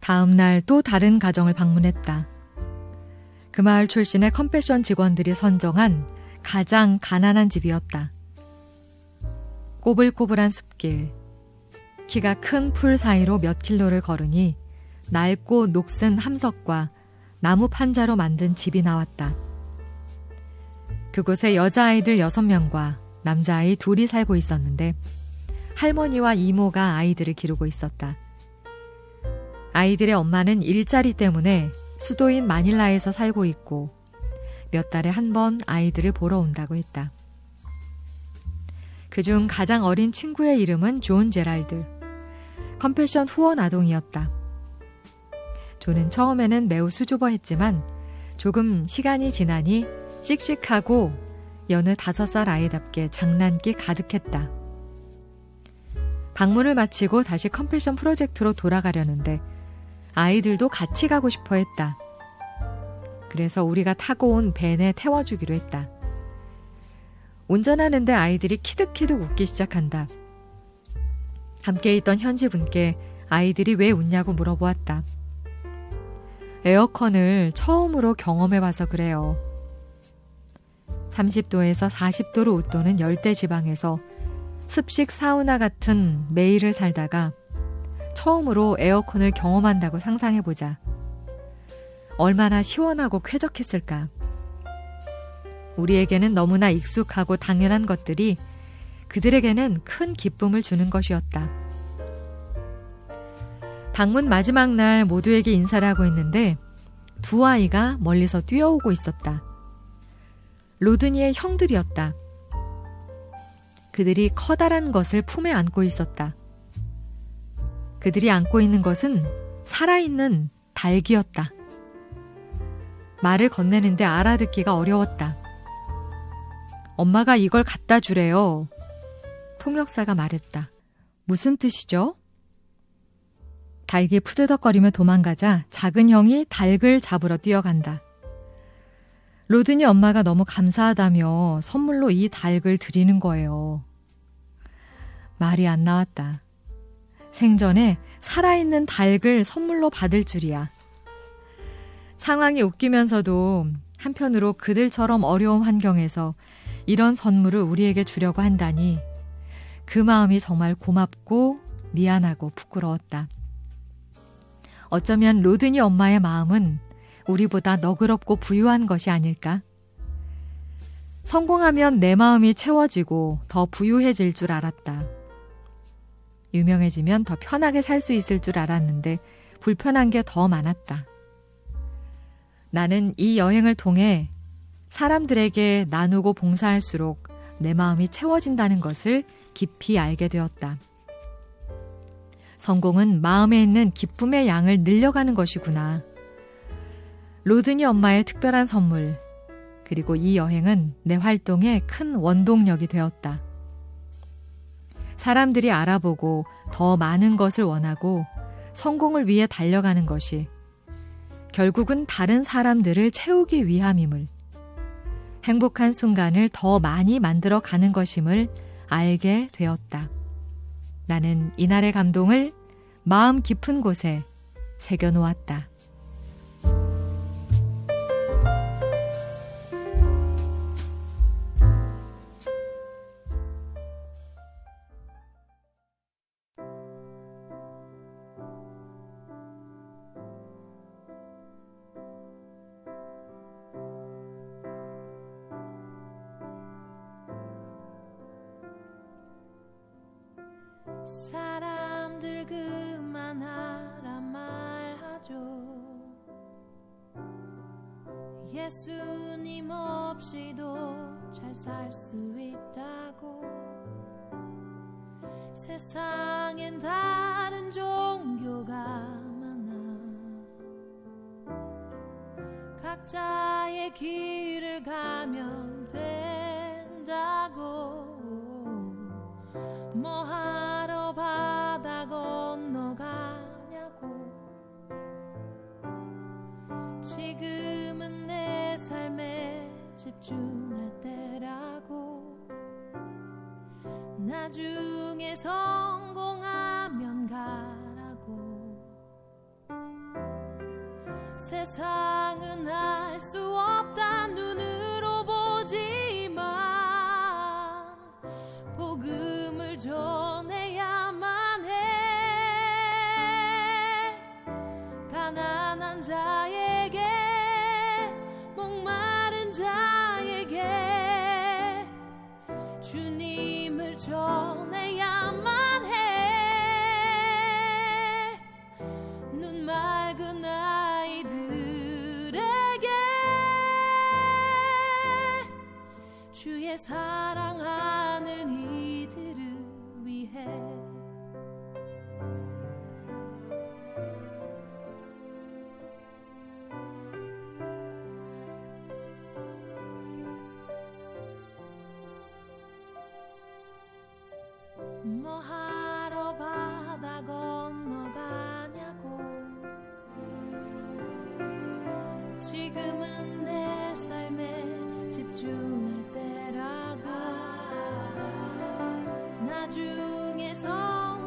다음 날 또 다른 가정을 방문했다. 그 마을 출신의 컴패션 직원들이 선정한 가장 가난한 집이었다. 꼬불꼬불한 숲길, 키가 큰 풀 사이로 몇 킬로를 걸으니 낡고 녹슨 함석과 나무 판자로 만든 집이 나왔다. 그곳에 여자아이들 6명과 남자아이 둘이 살고 있었는데 할머니와 이모가 아이들을 기르고 있었다. 아이들의 엄마는 일자리 때문에 수도인 마닐라에서 살고 있고 몇 달에 한 번 아이들을 보러 온다고 했다. 그중 가장 어린 친구의 이름은 존 제랄드. 컴패션 후원 아동이었다. 존은 처음에는 매우 수줍어했지만 조금 시간이 지나니 씩씩하고 여느 다섯 살 아이답게 장난기 가득했다. 방문을 마치고 다시 컴패션 프로젝트로 돌아가려는데 아이들도 같이 가고 싶어 했다. 그래서 우리가 타고 온 벤에 태워주기로 했다. 운전하는데 아이들이 키득키득 웃기 시작한다. 함께 있던 현지 분께 아이들이 왜 웃냐고 물어보았다. 에어컨을 처음으로 경험해 봐서 그래요. 30도에서 40도로 웃도는 열대 지방에서 습식 사우나 같은 매일을 살다가 처음으로 에어컨을 경험한다고 상상해 보자. 얼마나 시원하고 쾌적했을까. 우리에게는 너무나 익숙하고 당연한 것들이 그들에게는 큰 기쁨을 주는 것이었다. 방문 마지막 날 모두에게 인사를 하고 있는데 두 아이가 멀리서 뛰어오고 있었다. 로드니의 형들이었다. 그들이 커다란 것을 품에 안고 있었다. 그들이 안고 있는 것은 살아있는 닭이었다. 말을 건네는데 알아듣기가 어려웠다. 엄마가 이걸 갖다 주래요. 통역사가 말했다. 무슨 뜻이죠? 닭이 푸드덕거리며 도망가자 작은 형이 닭을 잡으러 뛰어간다. 로드니 엄마가 너무 감사하다며 선물로 이 닭을 드리는 거예요. 말이 안 나왔다. 생전에 살아있는 닭을 선물로 받을 줄이야. 상황이 웃기면서도 한편으로 그들처럼 어려운 환경에서 이런 선물을 우리에게 주려고 한다니 그 마음이 정말 고맙고 미안하고 부끄러웠다. 어쩌면 로드니 엄마의 마음은 우리보다 너그럽고 부유한 것이 아닐까? 성공하면 내 마음이 채워지고 더 부유해질 줄 알았다. 유명해지면 더 편하게 살 수 있을 줄 알았는데 불편한 게 더 많았다. 나는 이 여행을 통해 사람들에게 나누고 봉사할수록 내 마음이 채워진다는 것을 깊이 알게 되었다. 성공은 마음에 있는 기쁨의 양을 늘려가는 것이구나. 로드니 엄마의 특별한 선물, 그리고 이 여행은 내 활동에 큰 원동력이 되었다. 사람들이 알아보고 더 많은 것을 원하고 성공을 위해 달려가는 것이 결국은 다른 사람들을 채우기 위함임을 행복한 순간을 더 많이 만들어 가는 것임을 알게 되었다. 나는 이날의 감동을 마음 깊은 곳에 새겨놓았다. 예수님 없이도 잘 살 수 있다고. 세상엔 다른 종교가 많아. 각자의 길을 가면 집중할 때라고. 나중에 성공하면 가라고. 세상은 알 수 없다 눈으로 보지만 복음을 전해야만 해. 가난한 자 전해야만 해. 눈 맑은 아이들에게 주의 사랑하는 이들을 위해 지금은 내 삶에 집중할 때라고 나중에 서